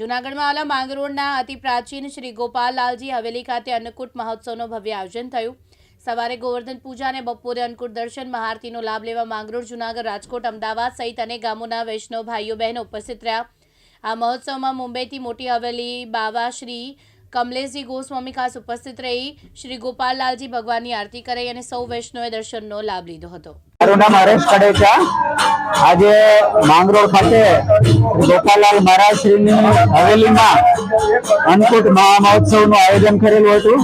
જૂનાગઢમાં આવેલા માંગરોળના અતિ પ્રાચીન શ્રી ગોપાલલાલજી હવેલી ખાતે અન્નકૂટ મહોત્સવનું ભવ્ય આયોજન થયું. સવારે ગોવર્ધન પૂજા અને બપોરે અન્નકૂટ દર્શન મહારતીનો લાભ લેવા માંગરોળ, જૂનાગઢ, રાજકોટ, અમદાવાદ સહિત અનેક ગામોના વૈષ્ણવ ભાઈઓ બહેનો ઉપસ્થિત રહ્યા. આ મહોત્સવમાં મુંબઈથી મોટી હવેલી બાવા શ્રી કમલેશજી ગોસ્વામી ખાસ ઉપસ્થિત રહી. શ્રી ગોપાલલાલજી ભગવાનની આરતી કરી અને સૌ વૈષ્ણવે દર્શનનો લાભ લીધો હતો. મારું નામ હરેશ કડેચા આજે માંગરોળ ખાતે ગોપાલાલ મહારાજ શ્રીની હવેલીમાં અન્નકૂટ મહામહોત્સવનું આયોજન કરેલું હતું.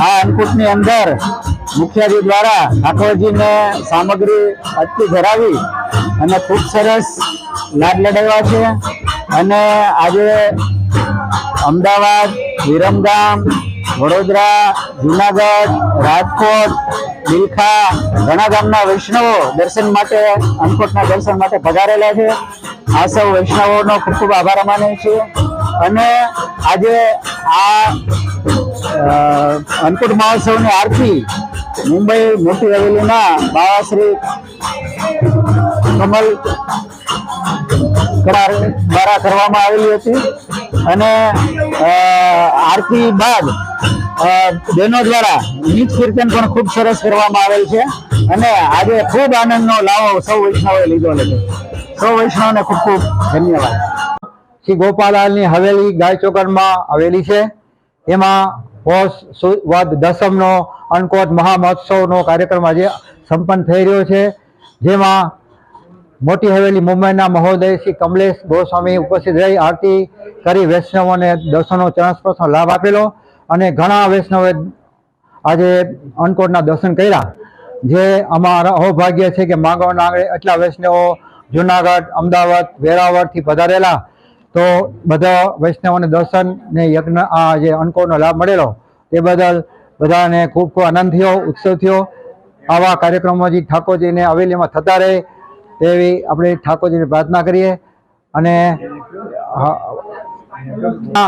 આ અન્નકૂટની અંદર મુખ્યાજી દ્વારા ઠાકોરજીને સામગ્રી અટકી ધરાવી અને ખૂબ સરસ લાડ લડાવ્યા છે. અને આજે અમદાવાદ, વિરમગામ, વડોદરા, જુનાગઢ, રાજકોટ, બિલખા, ઘણા ગામના વૈષ્ણવો દર્શન માટે અન્નકૂટના દર્શન માટે પધારેલા છે. આ સૌ વૈષ્ણવોનો ખૂબ ખૂબ આભાર માને છે. અને આજે આ અન્નકૂટ મહોત્સવની આરતી મુંબઈ મોટી હવેલીના બાવાશ્રી કમલ દ્વારા કરવામાં આવેલી હતી. અને આરતી બાદ બહેનો દ્વારા ગીત કીર્તન પણ ખૂબ સરસ કરવામાં આવેલ છે. અને આજે ખૂબ આનંદનો લાવો સૌ વૈષ્ણવે લીધો છે. સૌ વૈષ્ણવને ખૂબ ખૂબ ધન્યવાદ. શ્રી ગોપાલાલની હવેલી ગાય ચોકડમાં આવેલી છે. એમાં પોષ સુ- વદ, દસમનો અન્નકોટ મહામહોત્સવનો કાર્યક્રમ આજે સંપન્ન થઈ રહ્યો છે. જેમાં મોટી હવેલી મુંબઈના મહોદય શ્રી કમલેશ ગોસ્વામી ઉપસ્થિત રહી, આરતી કરી, વૈષ્ણવોને દર્શનો ચરણસ્પર્શનો લાભ આપેલો અને ઘણા વૈષ્ણવે આજે અન્નકોટના દર્શન કર્યા. જે અમારા અહોભાગ્ય છે કે માંગવાના આંગણે એટલા વૈષ્ણવો જુનાગઢ, અમદાવાદ, વેરાવળથી પધારેલા. તો બધા વૈષ્ણવોને દર્શન ને યજ્ઞ, આ જે અન્નકોટનો લાભ મળેલો, તે બદલ બધાને ખૂબ ખૂબ આનંદ થયો, ઉત્સવ થયો. આવા કાર્યક્રમોથી ઠાકોરજીને હવેલીમાં થતા રહે. તેવી આપણે ઠાકોરજીને પ્રાર્થના કરીએ અને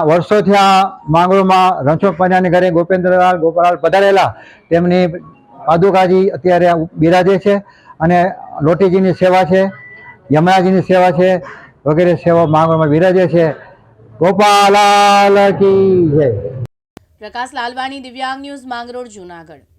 વર્ષોથી આ માંગરોળમાં રણછોડ પંડ્યાની ઘરે ગોપેન્દ્રલાલ ગોપાલાલ પધારેલા, તેમની પાદુકાજી અત્યારે બિરાજે છે અને લોટીજીની સેવા છે યમરાજીની સેવા છે, વગેરે સેવા માંગરોળમાં બિરાજે છે. ગોપાલાલ કી પ્રકાશ લાલવાણી, દિવ્યાંગ ન્યૂઝ માંગરોળ, જૂનાગઢ.